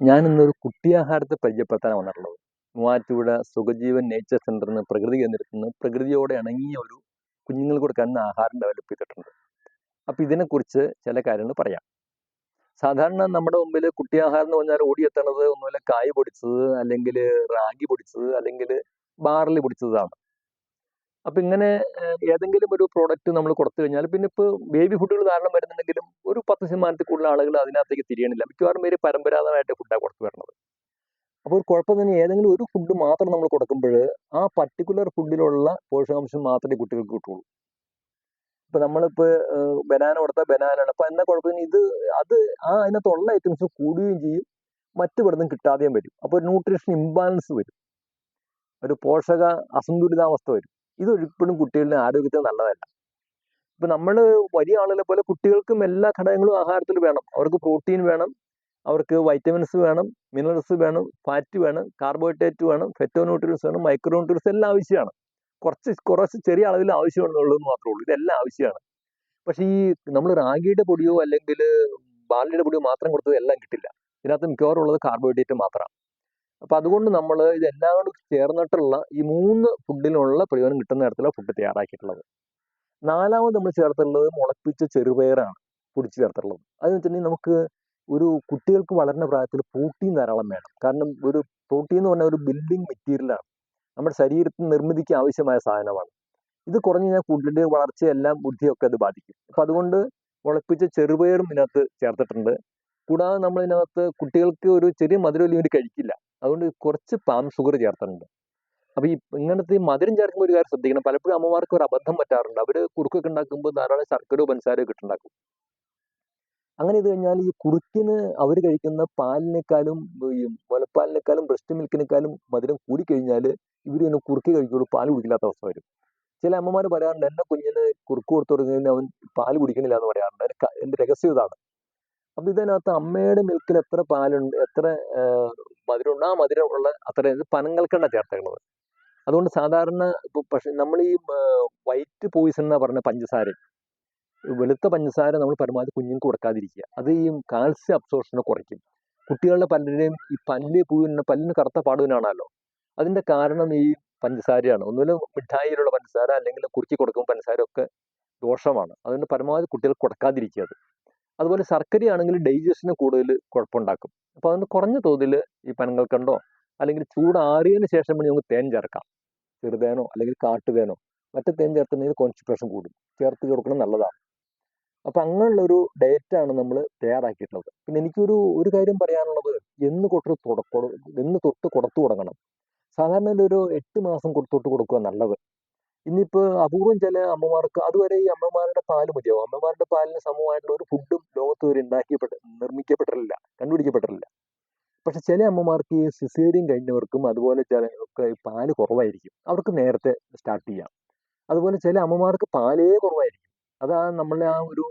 ഞാൻ ഇന്നൊരു കുട്ടിയാഹാരത്തെ പരിചയപ്പെടുത്താനാണ് വന്നിട്ടുള്ളത്. മൂവാറ്റുപുഴ സുഖജീവൻ നേച്ചർ സെന്ററിൽ നിന്ന് പ്രകൃതി കേന്ദ്രത്തിൽ നിന്ന് പ്രകൃതിയോടെ ഇണങ്ങിയ ഒരു കുഞ്ഞുങ്ങൾക്ക് കൊടുക്കാൻ ആഹാരം ഡെവലപ്പ് ചെയ്തിട്ടുണ്ട്. അപ്പോൾ ഇതിനെക്കുറിച്ച് ചില കാര്യങ്ങൾ പറയാം. സാധാരണ നമ്മുടെ മുമ്പിൽ കുട്ടിയാഹാരം എന്ന് പറഞ്ഞാൽ ഓടിയെത്തണത് ഒന്നുമില്ല കായ് പൊടിച്ചത് അല്ലെങ്കിൽ റാഗി പൊടിച്ചത് അല്ലെങ്കിൽ ബാർലി പൊടിച്ചതാണ്. അപ്പം ഇങ്ങനെ ഏതെങ്കിലും ഒരു പ്രോഡക്റ്റ് നമ്മൾ കൊടുത്തു കഴിഞ്ഞാൽ പിന്നെ ഇപ്പോൾ ബേബി ഫുഡുകൾ ധാരാളം വരുന്നുണ്ടെങ്കിലും ഒരു പത്ത് ശതമാനത്തിൽ കൂടുതൽ ആളുകൾ അതിനകത്തേക്ക് തിരിയണില്ല. മിക്കവാറും പേര് പരമ്പരാഗതമായിട്ട് ഫുഡാണ് കൊടുത്തു വരുന്നത് അപ്പോൾ കുഴപ്പം തന്നെ ഏതെങ്കിലും ഒരു ഫുഡ് മാത്രം നമ്മൾ കൊടുക്കുമ്പോൾ ആ പർട്ടിക്കുലർ ഫുഡിലുള്ള പോഷകാംശം മാത്രമേ കുട്ടികൾക്ക് കിട്ടുള്ളൂ. ഇപ്പൊ നമ്മളിപ്പോ ബനാന കൊടുത്താൽ ബനാനാണ് അപ്പൊ എന്നാ കുഴപ്പമില്ല ഇത് അത് ആ അതിനകത്തുള്ള ഐറ്റംസ് കൂടുകയും ചെയ്യും. മറ്റു ഇവിടുന്ന് കിട്ടാതെയും വരും. അപ്പോൾ ന്യൂട്രീഷൻ ഇംബാലൻസ് വരും. ഒരു പോഷക അസന്തുലിതാവസ്ഥ വരും. ഇത് കുട്ടികളുടെ ആരോഗ്യത്തിന് നല്ലതല്ല. ഇപ്പൊ നമ്മൾ വലിയ ആളുകളെ പോലെ കുട്ടികൾക്കും എല്ലാ ഘടകങ്ങളും ആഹാരത്തിൽ വേണം. അവർക്ക് പ്രോട്ടീൻ വേണം അവർക്ക് വൈറ്റമിൻസ് വേണം മിനറൽസ് വേണം ഫാറ്റ് വേണം കാർബോഹൈഡ്രേറ്റ് വേണം ഫെറ്റോന്യൂട്രിയൻസ് വേണം മൈക്രോന്യൂട്രിയൻസ് എല്ലാം ആവശ്യമാണ്. കുറച്ച് കുറച്ച് ചെറിയ അളവിൽ ആവശ്യമുള്ളത് മാത്രമേ ഉള്ളൂ. ഇതെല്ലാം ആവശ്യമാണ്. പക്ഷേ ഈ നമ്മൾ റാഗിയുടെ പൊടിയോ അല്ലെങ്കിൽ ബാർലിയുടെ പൊടിയോ മാത്രം കൊടുത്തത് എല്ലാം കിട്ടില്ല. ഇതിനകത്ത് മിക്കവാറും ഉള്ളത് കാർബോഹൈഡ്രേറ്റ് മാത്രമാണ്. അപ്പോൾ അതുകൊണ്ട് നമ്മൾ ഇതെല്ലാം കൂടി ചേർന്നിട്ടുള്ള ഈ മൂന്ന് ഫുഡിനുള്ള പ്രയോജനം കിട്ടുന്ന തരത്തിലുള്ള ഫുഡ് തയ്യാറാക്കിയിട്ടുള്ളത്. നാലാമത് നമ്മൾ ചേർത്തുള്ളത് മുളപ്പിച്ച ചെറുപയറാണ് പൊടിച്ച് ചേർത്തിട്ടുള്ളത്. അതെന്ന് വെച്ചിട്ടുണ്ടെങ്കിൽ നമുക്ക് ഒരു കുട്ടികൾക്ക് വളരുന്ന പ്രായത്തിൽ പ്രോട്ടീൻ ധാരാളം വേണം. കാരണം ഒരു പ്രോട്ടീൻ എന്ന് പറഞ്ഞാൽ ഒരു ബിൽഡിംഗ് മെറ്റീരിയലാണ് നമ്മുടെ ശരീരത്തിന് നിർമ്മിതിക്ക് ആവശ്യമായ സാധനമാണ്. ഇത് കുറഞ്ഞു കഴിഞ്ഞാൽ കുട്ടിയുടെ വളർച്ചയെല്ലാം ബുദ്ധിയൊക്കെ അത് ബാധിക്കും. അപ്പം അതുകൊണ്ട് മുളപ്പിച്ച ചെറുപയറും ഇതിനകത്ത് ചേർത്തിട്ടുണ്ട്. കൂടാതെ നമ്മൾ ഇതിനകത്ത് കുട്ടികൾക്ക് ഒരു ചെറിയ മധുരം ഇവർ കഴിക്കില്ല. അതുകൊണ്ട് കുറച്ച് പാം ഷുഗർ ചേർത്തിട്ടുണ്ട്. അപ്പോൾ ഈ ഇങ്ങനത്തെ ഈ മധുരം ചേർക്കുമ്പോൾ ഒരു കാര്യം ശ്രദ്ധിക്കണം. പലപ്പോഴും അമ്മമാർക്ക് ഒരു അബദ്ധം പറ്റാറുണ്ട്. അവർ കുറുക്കൊക്കെ ഉണ്ടാക്കുമ്പോൾ ധാരാളം ശർക്കരയോ പഞ്ചസാരയോ കിട്ടുണ്ടാക്കും അങ്ങനെ ഇത് കഴിഞ്ഞാൽ ഈ കുറുക്കിന് അവർ കഴിക്കുന്ന പാലിനേക്കാളും ഈ മുലപ്പാലിനേക്കാളും ബ്രസ്റ്റ് മിൽക്കിനേക്കാളും മധുരം കൂടിക്കഴിഞ്ഞാൽ ഇവർ ഇങ്ങനെ കുറുക്കി കഴിക്കുള്ളൂ. പാൽ കുടിക്കില്ലാത്ത അവസ്ഥ വരും. ചില അമ്മമാർ പറയാറുണ്ട് എന്റെ കുഞ്ഞിന് കുറുക്ക് കൊടുത്തു തുടങ്ങിയതിന് അവൻ പാൽ കുടിക്കണില്ല എന്ന് പറയാറുണ്ട്. എന്റെ രഹസ്യം ഇതാണ്. അപ്പം ഇതിനകത്ത് അമ്മയുടെ മിൽക്കിൽ എത്ര പാലുണ്ട് എത്ര മധുരമുണ്ട് ആ മധുരം ഉള്ള അത്ര പനങ്ങൾക്കാണ് ചേർത്തേക്കുന്നത് അതുകൊണ്ട് സാധാരണ ഇപ്പോൾ പക്ഷെ നമ്മൾ ഈ വൈറ്റ് പോയിസൺ എന്ന് പറഞ്ഞ പഞ്ചസാര വെളുത്ത പഞ്ചസാര നമ്മൾ പരമാവധി കുഞ്ഞുങ്ങൾക്ക് കൊടുക്കാതിരിക്കുക. അത് ഈ കാൽസ്യം അബ്സോർഷനെ കുറയ്ക്കും. കുട്ടികളുടെ പല്ലിനെയും ഈ പല്ല് പൂവിന് പല്ലിന് കറുത്ത പാടുവിനാണല്ലോ. അതിന്റെ കാരണം ഈ പഞ്ചസാരയാണ്. ഒന്നുമില്ല മിഠായിയിലുള്ള പഞ്ചസാര അല്ലെങ്കിൽ കുറുക്കി കൊടുക്കുമ്പോൾ പഞ്ചസാര ഒക്കെ ദോഷമാണ്. അതുകൊണ്ട് പരമാവധി കുട്ടികൾക്ക് കൊടുക്കാതിരിക്കുക അത്. അതുപോലെ ശർക്കരയാണെങ്കിൽ ഡൈജഷന് കൂടുതൽ കുഴപ്പമുണ്ടാക്കും. അപ്പോൾ അതുകൊണ്ട് കുറഞ്ഞ തോതിൽ ഈ പനങ്ങൾക്കണ്ടോ? അല്ലെങ്കിൽ ചൂടാറിയതിന് ശേഷം നമുക്ക് തേൻ ചേർക്കാം. ചെറുതേനോ അല്ലെങ്കിൽ കാട്ടുതേനോ. മറ്റു തേൻ ചേർത്തുണ്ടെങ്കിൽ കോൺസ്റ്റിപ്പേഷൻ കൂടും. ചേർത്ത് കൊടുക്കണം നല്ലതാണ്. അപ്പം അങ്ങനെയുള്ളൊരു ഡയറ്റാണ് നമ്മൾ തയ്യാറാക്കിയിട്ടുള്ളത്. പിന്നെ എനിക്കൊരു ഒരു കാര്യം പറയാനുള്ളത്. എന്ന് തൊട്ട് തുടക്കം എന്ന് തൊട്ട് കൊടുത്തു തുടങ്ങണം. സാധാരണ ഒരു എട്ട് മാസം തൊട്ട് കൊടുക്കുക നല്ലത്. ഇനിയിപ്പോൾ അപൂർവം ചില അമ്മമാർക്ക് അതുവരെ ഈ അമ്മമാരുടെ പാൽ മതിയാവും. അമ്മമാരുടെ പാലിന് സമമായിട്ടുള്ള ഒരു ഫുഡും ലോകത്ത് വരെ ഉണ്ടാക്കിയപ്പെട്ട നിർമ്മിക്കപ്പെട്ടിട്ടില്ല കണ്ടുപിടിക്കപ്പെട്ടിട്ടില്ല. പക്ഷെ ചില അമ്മമാർക്ക് ഈ സിസേറിയൻ കഴിഞ്ഞവർക്കും അതുപോലെ ചില ഒക്കെ പാൽ കുറവായിരിക്കും. അവർക്ക് നേരത്തെ സ്റ്റാർട്ട് ചെയ്യാം. അതുപോലെ ചില അമ്മമാർക്ക് പാലേ കുറവായിരിക്കും. അതാ നമ്മളെ ആ ഒരു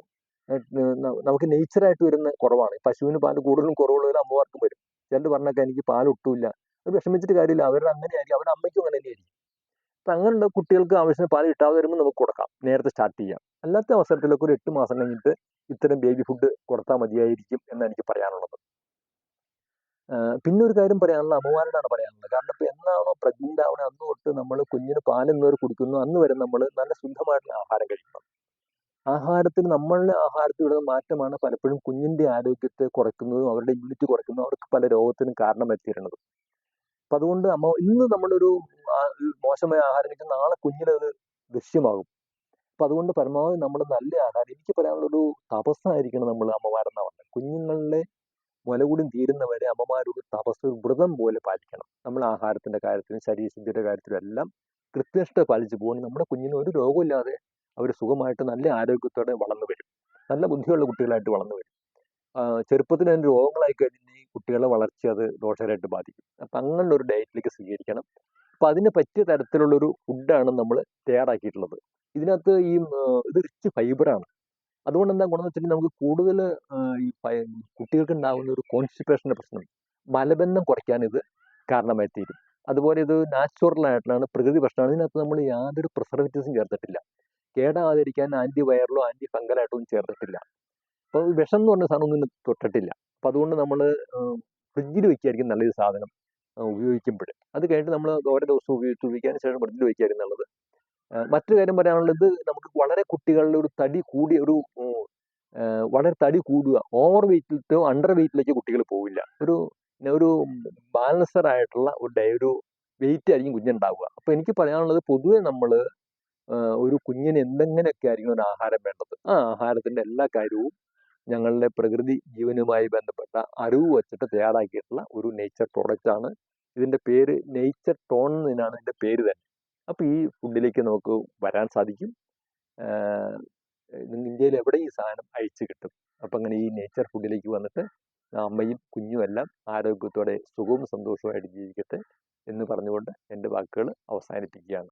നമുക്ക് നേച്ചറായിട്ട് വരുന്ന കുറവാണ്. പശുവിന് പാൽ കൂടുതലും കുറവുള്ളവർ അമ്മമാർക്കും വരും. ചിലർ പറഞ്ഞൊക്കെ എനിക്ക് പാൽ ഒട്ടുമില്ല അത് വിഷമിച്ചിട്ട് കാര്യമില്ല. അവരുടെ അങ്ങനെയായിരിക്കും അവരുടെ അമ്മയ്ക്കും അങ്ങനെ തന്നെയായിരിക്കും അപ്പം അങ്ങനെയുള്ള കുട്ടികൾക്ക് ആവശ്യത്തിന് പാൽ കിട്ടാതെ വരുമ്പോൾ നമുക്ക് കൊടുക്കാം. നേരത്തെ സ്റ്റാർട്ട് ചെയ്യാം. അല്ലാത്ത അവസരത്തിലൊക്കെ ഒരു എട്ട് മാസം കഴിഞ്ഞിട്ട് ഇത്തരം ബേബി ഫുഡ് കൊടുത്താൽ മതിയായിരിക്കും എന്നാണ് എനിക്ക് പറയാനുള്ളത്. പിന്നെ ഒരു കാര്യം പറയാനുള്ള അമ്മമാരോടാണ് പറയാനുള്ളത്. കാരണം ഇപ്പം എന്നാണോ പ്രഗ്നന്റ് ആവണേ അന്ന് തൊട്ട് നമ്മൾ കുഞ്ഞിന് പാൽ എന്നവർ കുടിക്കുന്നു. അന്ന് വരെ നമ്മൾ നല്ല ശുദ്ധമായിട്ടുള്ള ആഹാരം കഴിക്കണം. ആഹാരത്തിൽ നമ്മളുടെ ആഹാരത്തിൽ വരുന്ന മാറ്റമാണ് പലപ്പോഴും കുഞ്ഞിന്റെ ആരോഗ്യത്തെ കുറയ്ക്കുന്നതും അവരുടെ ഇമ്മ്യൂണിറ്റി കുറയ്ക്കുന്നതും അവർക്ക് പല രോഗത്തിനും കാരണം എത്തിയിരുന്നത്. അപ്പം അതുകൊണ്ട് അമ്മ ഇന്ന് നമ്മളൊരു മോശമായ ആഹാരം കഴിച്ചാൽ നാളെ കുഞ്ഞിന് അത് ദൃശ്യമാകും. അപ്പൊ അതുകൊണ്ട് പരമാവധി നമ്മൾ നല്ല ആഹാരം എനിക്ക് പറയാനുള്ളൊരു തപസ്സായിരിക്കണം നമ്മൾ അമ്മമാരെന്ന് പറഞ്ഞത് കുഞ്ഞുങ്ങളുടെ മുലകൂടും തീരുന്നവരെ അമ്മമാരൊരു തപസ് വ്രതം പോലെ പാലിക്കണം. നമ്മൾ ആഹാരത്തിന്റെ കാര്യത്തിലും ശരീരശുദ്ധിയുടെ കാര്യത്തിലും എല്ലാം കൃത്യനിഷ്ഠ പാലിച്ചു പോകണം. നമ്മുടെ കുഞ്ഞിന് ഒരു രോഗമില്ലാതെ അവർ സുഖമായിട്ട് നല്ല ആരോഗ്യത്തോടെ വളർന്നു വരും. നല്ല ബുദ്ധിയുള്ള കുട്ടികളായിട്ട് വളർന്നു വരും. ചെറുപ്പത്തിൽ അതിന് രോഗങ്ങളായി കഴിഞ്ഞാൽ കുട്ടികളെ വളർച്ച അത് ദോഷകരമായിട്ട് ബാധിക്കും. അപ്പം അങ്ങനെയുള്ള ഒരു ഡയറ്റിലേക്ക് സ്വീകരിക്കണം. അപ്പം അതിന് പറ്റിയ തരത്തിലുള്ളൊരു ഫുഡാണ് നമ്മൾ തയ്യാറാക്കിയിട്ടുള്ളത്. ഇതിനകത്ത് ഈ ഇത് റിച്ച് ഫൈബറാണ് അതുകൊണ്ട് എന്താ ഗുണമെന്ന് വെച്ചിട്ടുണ്ടെങ്കിൽ നമുക്ക് കൂടുതൽ ഈ കുട്ടികൾക്ക് ഉണ്ടാകുന്ന ഒരു കോൺസ്റ്റിപ്പേഷന്റെ പ്രശ്നം മലബന്ധം കുറയ്ക്കാൻ ഇത് കാരണമായി തീരും. അതുപോലെ ഇത് നാച്ചുറൽ ആയിട്ടുള്ളതാണ് പ്രകൃതി പ്രശ്നമാണ്. ഇതിനകത്ത് നമ്മൾ യാതൊരു പ്രിസർവേറ്റീവ്സും ചേർത്തിട്ടില്ല. കേടാകാതിരിക്കാൻ ആന്റി വൈറലോ ആന്റി ഫംഗലായിട്ടോ ഒന്നും ചേർത്തിട്ടില്ല. അപ്പോൾ വിഷം എന്ന് പറഞ്ഞ സാധനം ഒന്നും തൊട്ടിട്ടില്ല. അപ്പോൾ അതുകൊണ്ട് നമ്മൾ ഫ്രിഡ്ജിൽ വെക്കായിരിക്കും നല്ലൊരു സാധനം ഉപയോഗിക്കുമ്പോൾ. അത് കഴിഞ്ഞിട്ട് നമ്മൾ ഓരോ ദിവസം ഉപയോഗിച്ച് ഉപയോഗിക്കാൻ ശേഷം ഫ്രിഡ്ജിൽ വെക്കായിരിക്കും നല്ലത്. മറ്റൊരു കാര്യം പറയാനുള്ളത് നമുക്ക് വളരെ കുട്ടികളുടെ ഒരു തടി കൂടിയ ഒരു വളരെ തടി കൂടുക ഓവർ വെയിറ്റിലോ അണ്ടർ വെയിറ്റിലേക്ക് കുട്ടികൾ പോവില്ല. ഒരു ഒരു ബാലൻസർ ആയിട്ടുള്ള ഒരു ഡേ ഒരു വെയിറ്റ് ആയിരിക്കും കുഞ്ഞുണ്ടാവുക. അപ്പോൾ എനിക്ക് പറയാനുള്ളത് പൊതുവെ നമ്മൾ ഒരു കുഞ്ഞിന് എന്തെങ്ങനെയൊക്കെ ആയിരിക്കും ഒരു ആഹാരം വേണ്ടത്? ആ ആഹാരത്തിന്റെ എല്ലാ കാര്യവും ഞങ്ങളുടെ പ്രകൃതി ജീവനുമായി ബന്ധപ്പെട്ട അറിവ് വച്ചിട്ട് തയ്യാറാക്കിയിട്ടുള്ള ഒരു നേച്ചർ പ്രോഡക്റ്റ് ആണ്. ഇതിന്റെ പേര് നേച്ചർ ടോൺ എന്നാണ് ഇതിന്റെ പേര് തന്നെ. അപ്പോൾ ഈ ഫുഡിലേക്ക് നമുക്ക് വരാൻ സാധിക്കും. ഇന്ത്യയിൽ എവിടെ ഈ സാധനം അയച്ചു കിട്ടും? അപ്പം അങ്ങനെ ഈ നേച്ചർ ഫുഡിലേക്ക് വന്നിട്ട് അമ്മയും കുഞ്ഞും എല്ലാം ആരോഗ്യത്തോടെ സുഖവും സന്തോഷവുമായിട്ട് ജീവിക്കട്ടെ എന്ന് പറഞ്ഞുകൊണ്ട് എന്റെ വാക്കുകൾ അവസാനിപ്പിക്കുകയാണ്.